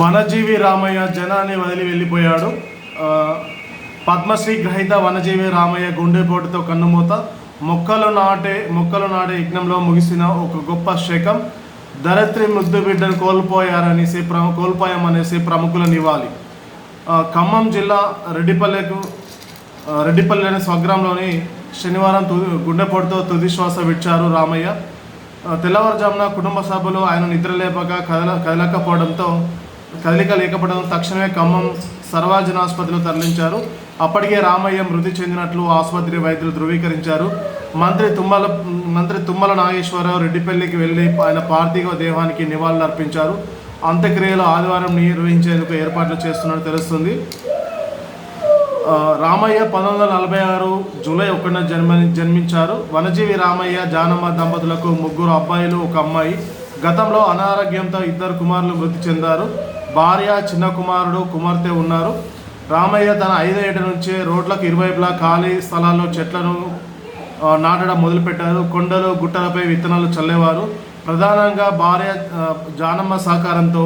వనజీవి రామయ్య జనాన్ని వదిలి వెళ్ళిపోయాడు. పద్మశ్రీ గ్రహీత వనజీవి రామయ్య గుండెపోటుతో కన్నుమూత మొక్కలు నాటే మొక్కలు నాటే యజ్ఞంలో ముగిసిన ఒక గొప్ప శకం. ధరిత్రి ముద్దు బిడ్డను కోల్పోయారనేసి ప్రము కోల్పోయామనేసి ప్రముఖుల నివాళి. ఖమ్మం జిల్లా రెడ్డిపల్లెకు ఆ, రెడ్డిపల్లి అనే స్వగ్రామంలోని శనివారం తుది గుండెపోటుతో తుది శ్వాస విడిచారు రామయ్య. తెల్లవారుజామున కుటుంబ సభ్యులు ఆయన నిద్రలేపక కదల కదలకపోవడంతో కదలిక లేకపోవడంతో తక్షణమే ఖమ్మం సర్వాజన ఆసుపత్రిలో తరలించారు. అప్పటికే రామయ్య మృతి చెందినట్లు ఆసుపత్రి వైద్యులు ధృవీకరించారు. మంత్రి తుమ్మల మంత్రి తుమ్మల నాగేశ్వరరావు రెడ్డిపల్లికి వెళ్ళి ఆయన పార్థివ దేహానికి నివాళులు అర్పించారు. అంత్యక్రియలు ఆదివారం నిర్వహించేందుకు ఏర్పాట్లు చేస్తున్నట్టు తెలుస్తుంది. రామయ్య పంతొమ్మిది వందల నలభై ఆరు జూలై ఒకటిన జన్మ జన్మించారు. వనజీవి రామయ్య జానమ్మ దంపతులకు ముగ్గురు అబ్బాయిలు ఒక అమ్మాయి. గతంలో అనారోగ్యంతో ఇద్దరు కుమారులు మృతి చెందారు. భార్య చిన్న కుమారుడు కుమార్తె ఉన్నారు. రామయ్య తన ఐదేళ్ళ నుంచే రోడ్లకు ఇరువైపులా ఖాళీ స్థలాల్లో చెట్లను నాటడం మొదలుపెట్టారు. కొండలు గుట్టలపై విత్తనాలు చల్లేవారు. ప్రధానంగా భార్య జానమ్మ సహకారంతో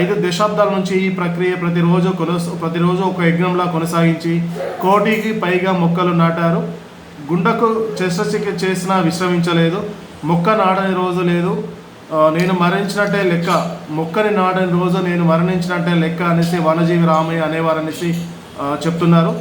ఐదు దశాబ్దాల నుంచి ఈ ప్రక్రియ ప్రతిరోజు కొనస ప్రతిరోజు ఒక యజ్ఞంలా కొనసాగించి కోటికి పైగా మొక్కలు నాటారు. గుండకు శస్త్రచికిత్స చేసినా విశ్రమించలేదు. మొక్క నాటని రోజు లేదు. నేను మరణించినట్టే లెక్క. మొక్కని నాటని రోజు నేను మరణించినట్టే లెక్క అనేసి వనజీవి రామయ్య అనేవారనేసి అనేసి చెప్తున్నారు.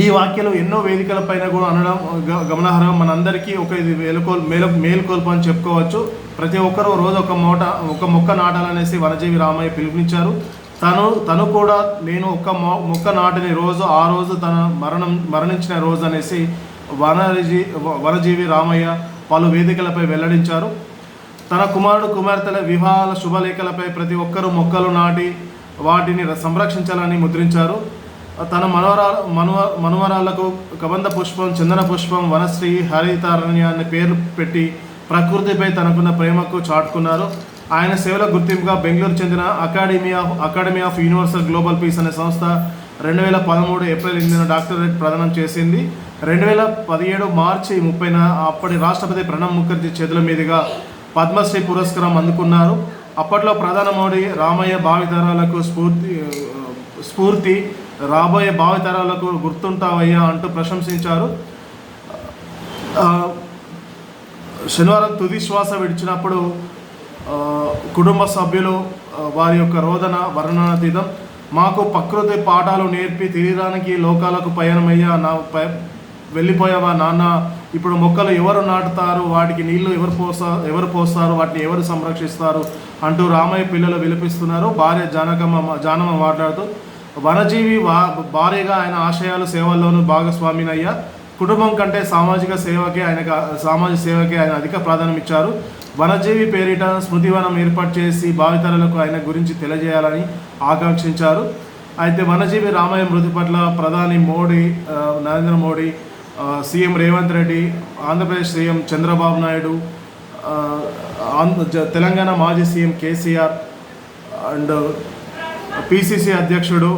ఈ వాక్యాలు ఎన్నో వేదికల పైన కూడా అనడం గ- గమనార్హం మనందరికీ ఒక ఇది మేలుకోల్ మేలు మేలుకొల్పు అని చెప్పుకోవచ్చు. ప్రతి ఒక్కరూ రోజు ఒక మూట ఒక మొక్క నాటాలనేసి వనజీవి రామయ్య పిలుపునిచ్చారు. తను తను కూడా నేను ఒక మొ- మొక్క నాటిన రోజు ఆ రోజు తన మరణం మరణించిన రోజు అనేసి వనజీ వనజీవి రామయ్య పలు వేదికలపై వెల్లడించారు. తన కుమారుడు కుమార్తెల వివాహాల శుభలేఖలపై ప్రతి ఒక్కరూ మొక్కలు నాటి వాటిని సంరక్షించాలని ముద్రించారు. తన మనవరా మనవ మనవరాలకు కబంధ పుష్పం చందన పుష్పం వనశ్రీ హరితారణ్య అనే పేరు పెట్టి ప్రకృతిపై తనకున్న ప్రేమకు చాటుకున్నారు. ఆయన సేవల గుర్తింపుగా బెంగళూరు చెందిన academy of academy of universal global peace అనే సంస్థ రెండు వేల పదమూడు ఏప్రిల్ ఎనిమిదిన డాక్టరేట్ ప్రదానం చేసింది. రెండు వేల పదిహేడు మార్చి ముప్పైన అప్పటి రాష్ట్రపతి ప్రణబ్ ముఖర్జీ చేతుల మీదుగా పద్మశ్రీ పురస్కారం అందుకున్నారు. అప్పట్లో ప్రధాని మోడీ రామయ్య భావితరాలకు స్ఫూర్తి స్ఫూర్తి రాబోయే భావితరాలకు గుర్తుంటావయ్యా అంటూ ప్రశంసించారు. శనివారం తుది శ్వాస విడిచినప్పుడు కుటుంబ సభ్యులు వారి యొక్క రోదన వర్ణనాతీతం మాకు ప్రకృతి పాఠాలు నేర్పి తీరానికి లోకాలకు పయనమయ్యా నా వెళ్ళిపోయావా నాన్న? ఇప్పుడు మొక్కలు ఎవరు నాటుతారు? వాటికి నీళ్ళు ఎవరు పోసా ఎవరు పోస్తారు? వాటిని ఎవరు సంరక్షిస్తారు? అంటూ రామయ్య పిల్లలు విలపిస్తున్నారు. భార్య జానకమ్మ జానమ్మ మాట్లాడుతూ వనజీవి వా భార్యగా ఆయన ఆశయాలు సేవల్లోనూ భాగస్వామినయ్యా. కుటుంబం కంటే సామాజిక సేవకే ఆయన సామాజిక సేవకే ఆయన అధిక ప్రాధాన్యం ఇచ్చారు వనజీవి పేరిట స్మృతివనం ఏర్పాటు చేసి భావితరాలకు ఆయన గురించి తెలియజేయాలని ఆకాంక్షించారు. అయితే వనజీవి రామయ్య మృతి పట్ల ప్రధాని మోడీ నరేంద్ర మోడీ సీఎం రేవంత్ రెడ్డి ఆంధ్రప్రదేశ్ సీఎం చంద్రబాబు నాయుడు ఆంధ్ర తెలంగాణ మాజీ సీఎం కేసీఆర్ అండ్ పిసిసి అధ్యక్షుడు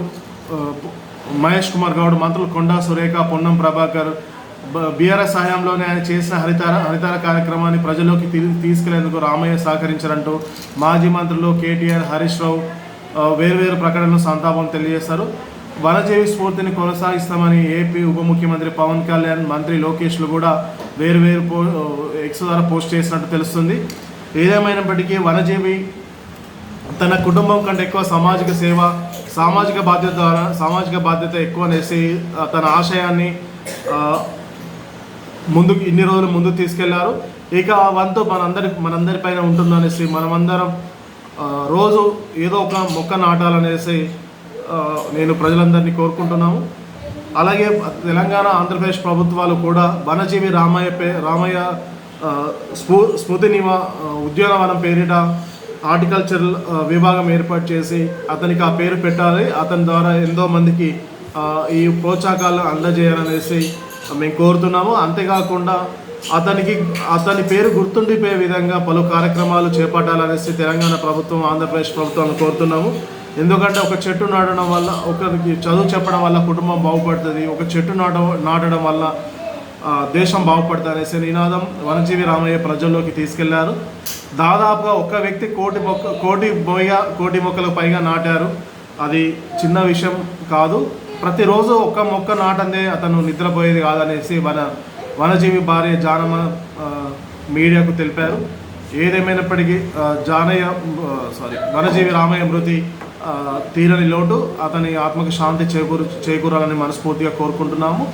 మహేష్ కుమార్ గౌడ్ మంత్రులు కొండా సురేఖ పొన్నం ప్రభాకర్ బీఆర్ఎస్ హయాంలోనే ఆయన చేసిన హరితార హరితార కార్యక్రమాన్ని ప్రజల్లోకి తీసుకెళ్ళేందుకు రామయ్య సహకరించారంటూ మాజీ మంత్రులు కేటీఆర్ హరీష్ రావు వేర్వేరు ప్రకటనలు సంతాపం తెలియజేశారు. వనజీవి స్ఫూర్తిని కొనసాగిస్తామని ఏపీ ఉప ముఖ్యమంత్రి పవన్ కళ్యాణ్ మంత్రి లోకేష్లు కూడా వేరువేరు పో ఎక్స్ ద్వారా పోస్ట్ చేసినట్టు తెలుస్తుంది. ఏదేమైనప్పటికీ వనజీవి తన కుటుంబం కంటే ఎక్కువ సామాజిక సేవ సామాజిక బాధ్యత ద్వారా సామాజిక బాధ్యత ఎక్కువ అనేసి తన ఆశయాన్ని ముందుకు ఇన్ని రోజులు ముందుకు తీసుకెళ్ళారు. ఇక ఆ వంతు మనందరి మనందరి పైన ఉంటుందనేసి మనమందరం రోజు ఏదో ఒక మొక్క నాటాలనేసి నేను ప్రజలందరినీ కోరుకుంటున్నాము. అలాగే తెలంగాణ ఆంధ్రప్రదేశ్ ప్రభుత్వాలు కూడా వనజీవి రామయ్య పే రామయ్య స్ఫూ స్మృతి నివా ఉద్యానవనం పేరిట హార్టికల్చర్ విభాగం ఏర్పాటు చేసి అతనికి ఆ పేరు పెట్టాలి. అతని ద్వారా ఎంతో మందికి ఈ ప్రోత్సాహకాలు అందజేయాలనేసి మేము కోరుతున్నాము. అంతేకాకుండా అతనికి అతని పేరు గుర్తుండిపోయే విధంగా పలు కార్యక్రమాలు చేపట్టాలనేసి తెలంగాణ ప్రభుత్వం ఆంధ్రప్రదేశ్ ప్రభుత్వాన్ని కోరుతున్నాము. ఎందుకంటే ఒక చెట్టు నాటడం వల్ల ఒకరికి చదువు చెప్పడం వల్ల కుటుంబం బాగుపడుతుంది. ఒక చెట్టు నాట నాటడం వల్ల దేశం బాగుపడుతుంది అనేసి నినాదం వనజీవి రామయ్య ప్రజల్లోకి తీసుకెళ్ళారు. దాదాపుగా ఒక్క వ్యక్తి కోటి మొక్క కోటి పైగా కోటి మొక్కలకు పైగా నాటారు. అది చిన్న విషయం కాదు. ప్రతిరోజు ఒక్క మొక్క నాటందే అతను నిద్రపోయేది కాదనేసి వన వనజీవి భార్య జానమ్మ మీడియాకు తెలిపారు. ఏదేమైనప్పటికీ జానయ్య సారీ వనజీవి రామయ్య మృతి తీరని లోటు. అతని ఆత్మకు శాంతి చేకూరు చేకూరాలని మనస్ఫూర్తిగా కోరుకుంటున్నాము.